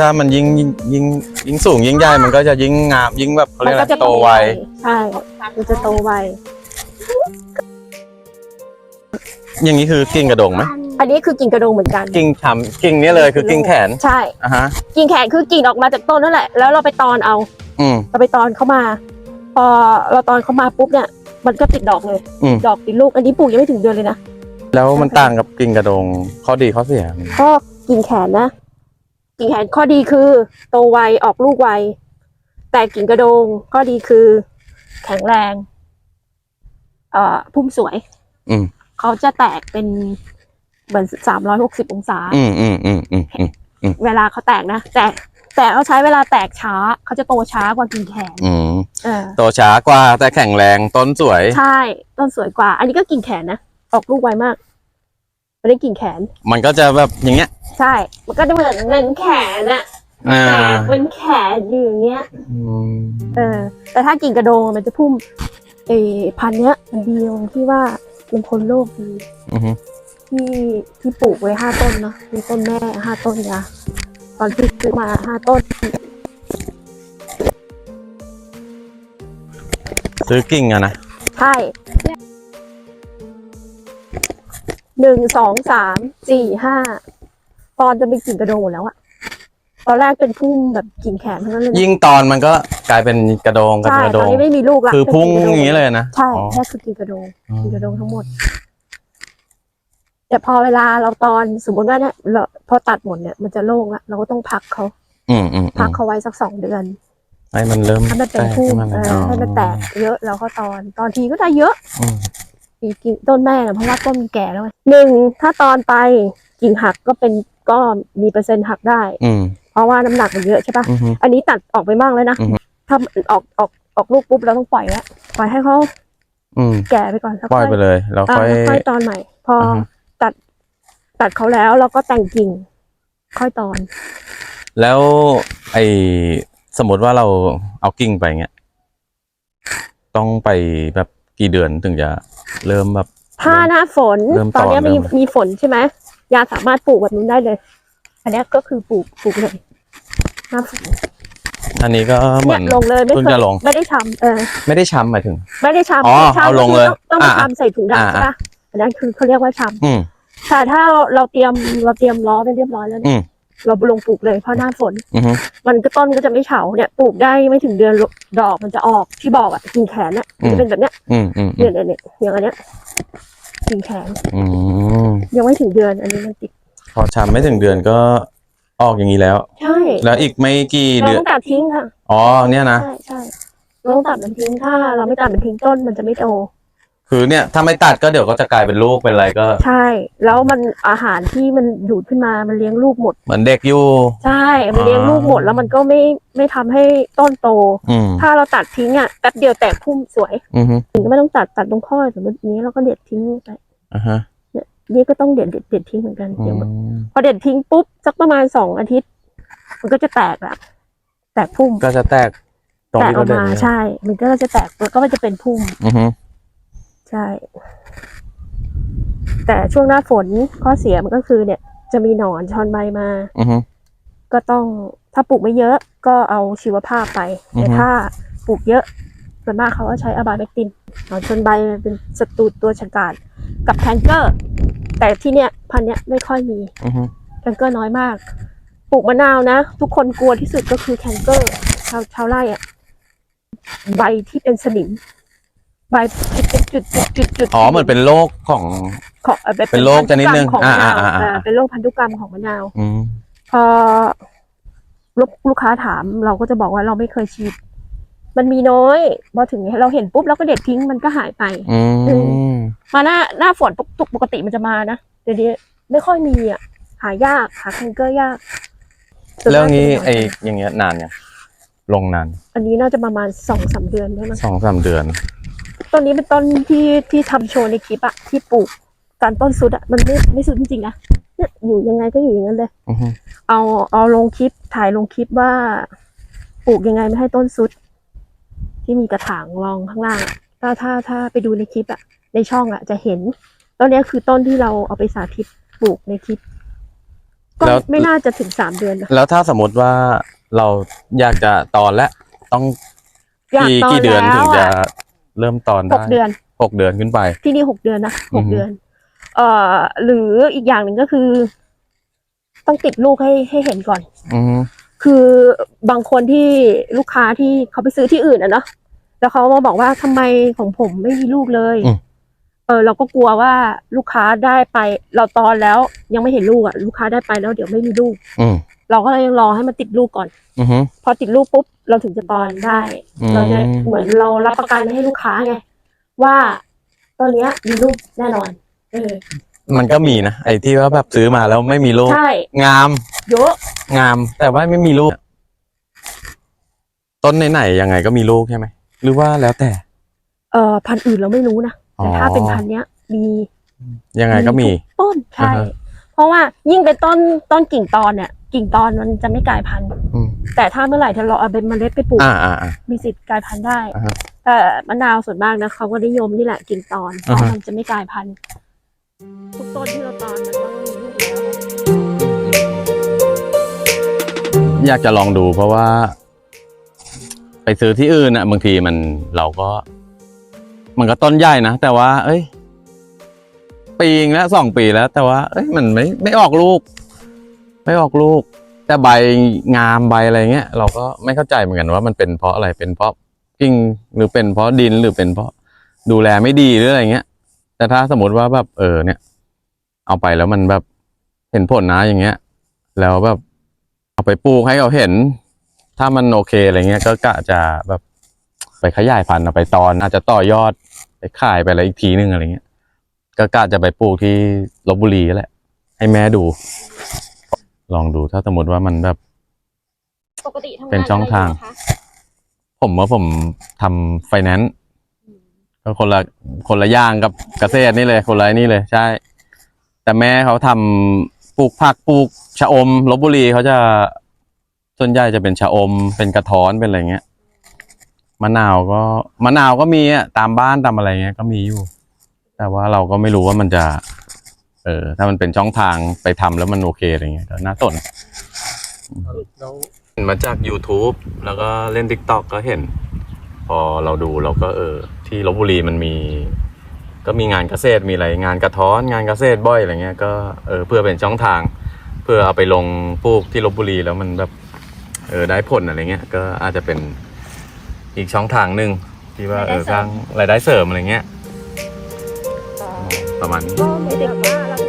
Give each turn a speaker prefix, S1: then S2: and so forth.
S1: ถ้ามันยิ่งยิ่งยิ่งยิ่งสูงยิ่งใหญ่มันก็จะยิ่งงามยิ่งแบบเขาเรียกอะไรโตไว
S2: ใช่มันจะโตไว
S1: อย่างนี้คือกิ่งกระดงไหม
S2: อันนี้คือกิ่งกระโดงเหมือนกัน
S1: กิ่งทำกิ่งนี้เลยคือกิ่งแขน
S2: ใช่
S1: อะฮะ
S2: กิ่งแขนคือกิ่งออกมาจากต้นนั่นแหละแล้วเราไปตอนเอา
S1: อืม
S2: เราไปตอนเข้ามา พอเราตอนเข้ามาปุ๊บเนี่ยมันก็ติดดอกเลย
S1: อืม
S2: ดอกติดลูก อันนี้ปลูกยังไม่ถึงเดือนเลยนะ
S1: แล้วมันต่างกับกิ่งกระดง ข้อดีข้อเสีย
S2: ก็กิ่งแขนนะ กิ่งแขนข้อดีคือ โตไวออกลูกไว แต่กิ่งกระโดงข้อดีคือ แข็งแรง เอ่อพุ่มสวย
S1: อืม
S2: เขาจะแตกเป็นเหมือนสามร้อยหกสิบองศา
S1: อืมอืมอืมอืมอืม
S2: เวลาเขาแตกนะแต่แต่เขาใช้เวลาแตกช้าเขาจะโตช้ากว่ากิ่งแขน
S1: อืม
S2: เออ
S1: โตช้ากว่าแต่แข็งแรงต้นสวย
S2: ใช่ ต้นสวยกว่า อันนี้ก็กิ่งแขนนะ ออกลูกไวมาก ไม่ได้กิ่งแขน
S1: มันก็จะแบบอย่างเงี้ย
S2: ใช่ มันก็จะเหมือนเหมือนแขนอะ
S1: อ่า
S2: แตกเป็นแขนอยู่อย่างเงี้ย
S1: อืม
S2: เออ แต่ถ้ากิ่งกระโดงมันจะพุ่มเออพันธุ์เนี้ย มันดีตรงที่ว่ามันทนโรคดี
S1: อืม
S2: ที่ที่ปลูกไว้ห้าต้นเนาะมีต้นแม่ห้าต้นนะตอนที่ซื้อมาห้าต้น
S1: ซื้อกิ่งอะนะ
S2: ใช่ หนึ่งสองสามสี่ห้าตอนจะเป็นกิ่งกระโดงหมดแล้วอะตอนแรกเป็นพุ่มแบบกิ่งแขนทั้งนั้นเลยนะ
S1: ยิ่งตอนมันก็กลายเป็นกระโดงกระ
S2: ใช่
S1: กระ
S2: ต
S1: โด
S2: อน
S1: ง
S2: นี้ไม่มีลูกละ
S1: คือพุ่ง
S2: ป็น
S1: อย่าง
S2: กิ่
S1: นี้เลยนะ
S2: ใช่
S1: อ๋อ
S2: แค่คือกิ่งกระโดง
S1: อ๋อ
S2: กิ่งกระโดงทั้งหมด แต่พอเวลาเราตอนสมมติว่าเนี่ยเราพอตัดหมดเนี่ยมันจะโล่งละเราก็ต้องพักเขา
S1: อืมอืมอื
S2: พัก
S1: ม
S2: เขาไว้สักสองเดือน
S1: ให้มันเริ่ม
S2: ให้มัน
S1: แต
S2: เป็น
S1: ก
S2: พุ่
S1: ขึ้
S2: ม
S1: นมา
S2: เอ
S1: เลย
S2: อให้มันแตกเยอะแล้วก็ตอน ตอนทีก็ได้เยอะ
S1: อืม
S2: มีกิ่งต้นแม่เนี่ยเพราะว่าต้นมันแก่แล้วไงหนึ่งถ้าตอนไปกิ่งหักก็เป็นก็มีเปอร์เซ็นต์หักได้
S1: อืม
S2: เพราะว่าน้ำหนักมันเยอะใช่ปะ
S1: อืม
S2: อันนี้ตัดออกไปบ้างแล้วนะ
S1: อือฮึ
S2: ถ้าออกออกออกลูกปุ๊บเราต้องปล่อยแล้วปล่อยให้เขา
S1: อืม
S2: แก่ไปก่อนแล้ว
S1: ปล่อยไปเลยแล้ว
S2: อ่า
S1: ค่อย
S2: แล้วค่อยตอนใหม่ พออ
S1: อฮึ
S2: ตัดตัดเขาแล้วเราก็แต่งกิ่ง ค่อยตอน
S1: แล้วไอสมมติว่าเราเอากิ่งไปเงี้ย ต้องไปแบบ กี่เดือนถึงจะเริ่มแบบ
S2: ถ้าหน้าฝน
S1: เริ่ม
S2: ตอนเนี้ย
S1: ตอน
S2: มี
S1: เริ่ม
S2: มีฝนใช่ไหมยาสามารถปลูกแบบนี้ได้เลย อันเนี้ยก็คือปลูกปลูกเลยหน้าฝน
S1: อันนี้ก็เหมื
S2: เนี่
S1: อยน
S2: ลงเลยไม่
S1: เพิ่ง
S2: เคย
S1: จะลง
S2: ไม่ได้ทำเออ
S1: ไม่ได้ช้ำหมายถึง
S2: ไม่ได้ชำ
S1: อ๋อ
S2: ไม่ได้ชำ
S1: เอาลงเลย
S2: ก็คือต้องต้องไป
S1: อ่า
S2: ทำใส่ถุง
S1: อ่า
S2: ดำใช่ปะอันนั้นคือเขาเรียกว่าช
S1: อืมำ
S2: แต่ถ้าเราเราเตรียมเราเตรียมล้อไปเรียบร้อยแล้ว
S1: อื
S2: เนี่ย
S1: ม
S2: เราลงปลูกเลยเพราะหน้าฝน
S1: อืม
S2: มันก็ต้นก็จะไม่เฉาเนี่ยปลูกได้ไม่ถึงเดือนดอกมันจะออกที่บอกอะกิ่งแขนเนี่ยมันจะเป็นแบบเนี้ย
S1: อืมอืมอื
S2: เนี่ย
S1: ม
S2: เนี่ยเนี่ยอย่างอันเนี้ยกิ่งแขน
S1: อืม
S2: ยังไม่ถึงเดือนอันนี้มันติด
S1: พอช้ำไม่ถึงเดือนก็ออกอย่างนี้แล้ว
S2: ใช่
S1: แล้วอีกไม่กี่
S2: เรา
S1: เดือน
S2: ต้องตัดทิ้งค่ะ
S1: อ๋อเนี่ยนะ
S2: ใช่ใช่เราต้องตัดมันทิ้งถ้าเราไม่ตัดมันทิ้งต้นมันจะไม่โต
S1: คือเนี่ยถ้าไม่ตัดก็เดี๋ยวก็จะกลายเป็นลูกเป็นอะไรก็
S2: ใช่ แล้วมันอาหารที่มันดูดขึ้นมามันเลี้ยงลูกหมด
S1: เหมือนเด็กอยู่
S2: ใช่ มันเลี้ยงลูกหมดแล้วมันก็ไม่ไม่ทำให้ต้นโต
S1: อืม
S2: ถ้าเราตัดทิ้งอะแป๊บเดียวแตกพุ่มสวย
S1: อืม
S2: ถึงก็ไม่ต้องตัดตัดตรงข้อสมมตินี้เราก็เด็ดทิ้งไป
S1: อ่าฮะ
S2: นี่ก็ต้องเด็ดเด็ดเด็ดทิ้งเหมือนกัน
S1: อื
S2: เดี๋ยวมัน
S1: ม
S2: พอเด็ดทิ้งปุ๊บสักประมาณสองอาทิตย์ มันก็จะแตกละแตกพุ่ม
S1: ก็จะแตกตรง
S2: แตก
S1: ที่
S2: ออ
S1: เขา
S2: ก
S1: เดิน
S2: มา
S1: เนี่ย
S2: ใช่ มันก็จะแตกแล้วก็มันจะเป็นพุ่ม
S1: อือฮึ
S2: ใช่แต่ช่วงหน้าฝนข้อเสียมันก็คือเนี่ย จะมีหนอนชอนใบมา
S1: อือฮึ
S2: ก็ต้องถ้าปลูกไม่เยอะก็เอาชีวภาพไป
S1: อือฮึ
S2: แต่ถ้าปลูกเยอะส่วนมากเขาก็ใช้อะบาเมกตินหนอนชนใบมันเป็นศัตรูตัวฉกาจกับแคนเกอร์ แต่ที่เนี้ยพันธุ์เนี้ยไม่ค่อยมี
S1: อือฮึ
S2: แคนเกอร์น้อยมาก ปลูกมะนาวนะ ทุกคนกลัวที่สุดก็คือแคนเกอร์ชาวชาวไร่อะใบที่เป็นสนิม ใบจุดจุดจุดจุดจุด
S1: อ๋อเหมือนเป็นโรคของ
S2: ของอ่อ
S1: เป็นโรคชนิดหนึ่ง
S2: พัธุกรรมของมะนาว
S1: อ่าอ่าอ่า
S2: อ่าเป็นโรคพันธุกรรมของมะนาว
S1: อืม
S2: พอลูกลูกค้าถามเราก็จะบอกว่าเราไม่เคยฉีด มันมีน้อยพอถึงเราเห็นปุ๊บเราก็เด็ดทิ้งมันก็หายไป
S1: อืม
S2: มาหน้าหน้าฝนปกปกติมันจะมานะเดี๋ยวนี้ไม่ค่อยมีอะหายากหาแคนเกอร์ยาก
S1: เรื่องนี้
S2: ส่วมาก
S1: ไอ้
S2: จะเป็นหนน
S1: อย่างเงี้ยนานยังลงนาน
S2: อันนี้น่าจะประมาณสองสามเดือนได้มั้ง
S1: สองสามเดือน
S2: ต้นนี้เป็นต้นที่ที่ทำโชว์ในคลิปอะที่ปลูกการต้นสุดอะมันไม่ไม่สุดจริงๆนะเนี่ยอยู่ยังไงก็อยู่อย่างนั้นเลย
S1: อือฮึ
S2: เอาเอาลงคลิปถ่ายลงคลิปว่าปลูกยังไงไม่ให้ต้นสุด ที่มีกระถางรองข้างล่างอะถ้าถ้าถ้าไปดูในคลิปอะในช่องอะจะเห็นต้นเนี้ยคือต้นที่เราเอาไปสาธิตปลูกในคลิป ก็
S1: แล้ว
S2: ไม่น่าจะถึงสามเดือนนะ
S1: แล้วถ้าสมมติว่าเราอยากจะตอนและต้อง
S2: อยาก
S1: กี่
S2: ตอน
S1: กี่เดือน
S2: แล้ว
S1: ถึงจะ
S2: อะ
S1: เริ่มตอน
S2: ห
S1: ได้
S2: กเดือน
S1: หกเดือนขึ้นไป
S2: ที่นี่หกเดือนนะ
S1: อื
S2: ห
S1: อกฮึ
S2: เดือน เอ่อ หรืออีกอย่างหนึ่งก็คือ ต้องติดลูกให้ให้เห็นก่อน
S1: อืม
S2: คือบางคนที่ลูกค้าที่เขาไปซื้อที่อื่นอะเนาะแล้วเขามาบอกว่าทำไมของผมไม่มีลูกเลย
S1: อืม
S2: เออ เราก็กลัวว่าลูกค้าได้ไป เราตอนแล้วยังไม่เห็นลูกอะลูกค้าได้ไปแล้วเดี๋ยวไม่มีลูก
S1: อืม
S2: เราก็เลยยังรอให้มันติดลูกก่อน
S1: อือฮึ
S2: พอติดลูกปุ๊บเราถึงจะตอนได้
S1: อืม
S2: เราจะเหมือนเรารับประกันให้ลูกค้าไงว่าตอนเนี้ยมีลูกแน่นอนเออ
S1: มันก็มีนะ ไอ้ที่ว่าแบบซื้อมาแล้วไม่มีลูก
S2: ใช่
S1: งาม
S2: เยอะ
S1: งาม แต่ว่าไม่มีลูก ต้นไหนๆยังไงก็มีลูกใช่ไหม หรือว่าแล้วแต่
S2: เอ่อพันธุ์อื่นเราไม่รู้นะแต่ถ้า
S1: อ๋อ
S2: เป็นพันธุ์เนี้ยมี
S1: ยังไงก็มี
S2: ทุต้นใช่
S1: อ่าฮะ
S2: เพราะว่ายิ่งเป็นต้นต้นกิ่งตอนเนี่ย กิ่งตอนมันจะไม่กลายพันธุ์
S1: อืม
S2: แต่ถ้าเมื่อไหร่ที่เราเอาเป็นเมล็ดไปปลูก
S1: อ่าอ่าอ่า
S2: มีสิทธิ์กลายพันธุ์ได้
S1: อ่าฮะ
S2: แต่มะนาวส่วนมากนะเขาก็นิยมนี่แหละกิ่งตอนเพ
S1: อ่า
S2: ราะ
S1: ฮะ
S2: มันจะไม่กลายพันธุ์ ทุกต้นที่เราตอนมันต้องมีลูกแล้ว
S1: อยากจะลองดูเพราะว่า ไปซื้อที่อื่นน่ะ บางทีมันเราก็ มันก็ต้นใหญ่นะ แต่ว่า เอ้ย ปีงแล้วสองปีแล้ว แต่ว่า เอ้ย มันไม่ไม่ออกลูก ไม่ออกลูก แต่ใบงามใบอะไรเงี้ยเราก็ไม่เข้าใจเหมือนกันว่ามันเป็นเพราะอะไรเป็นเพราะกิ่งหรือเป็นเพราะดินหรือเป็นเพราะดูแลไม่ดีหรืออะไรเงี้ย แต่ถ้าสมมติว่าแบบเออเนี่ย เอาไปแล้วมันแบบเห็นผลนะอย่างเงี้ย แล้วแบบเอาไปปลูกให้เขาเห็น ถ้ามันโอเคอะไรเงี้ยก็กะจะแบบไปขยายพันธุ์เอาไปตอน อาจจะต่อยอดไปขายไปอะไรอีกทีนึงอะไรเงี้ยก็กะจะไปปลูกที่ลบบุรีแหละ ให้แม่ดู ลองดูถ้าสมมติว่ามันแบบ
S2: ปกติทำงาน
S1: เป็นช่องทางะ
S2: ไรยู่นะคะ
S1: ผมว่าผมทำไฟแนนซ์ก็คนละคนละอย่างกับเกษตรนี่เลย คนละนี่เลย ใช่ แต่แม่เขาทำปลูกผักปลูกชะอมลบบุรีเขาจะส่วนใหญ่จะเป็นชะอม เป็นกระท้อนเป็นอะไรเงี้ยมะนาวก็มะนาวก็มีอะตามบ้านตามอะไรเงี้ยก็มีอยู่ แต่ว่าเราก็ไม่รู้ว่ามันจะ เออถ้ามันเป็นช่องทางไปทำแล้วมันโอเคอะไรเงี้ยก็น่าสน
S3: แล้ว
S1: เห็นมาจาก YouTube แล้วก็เล่น TikTok ก็เห็น พอเราดูเราก็เออ ที่ลบบุรีมันมี ก็มีงานเกษตรมีอะไรงานกระท้อนงานเกษตรบ่อยอะไรเงี้ยก็เออเพื่อเป็นช่องทาง เพื่อเอาไปลงปลูกที่ลบบุรีแล้วมันแบบเออได้ผลอะไรเงี้ยก็อาจจะเป็นอีกช่องทางหนึ่งที่ว่าเออสร้างรายได้เสริมอะไรเงี้ย ประมาณนี้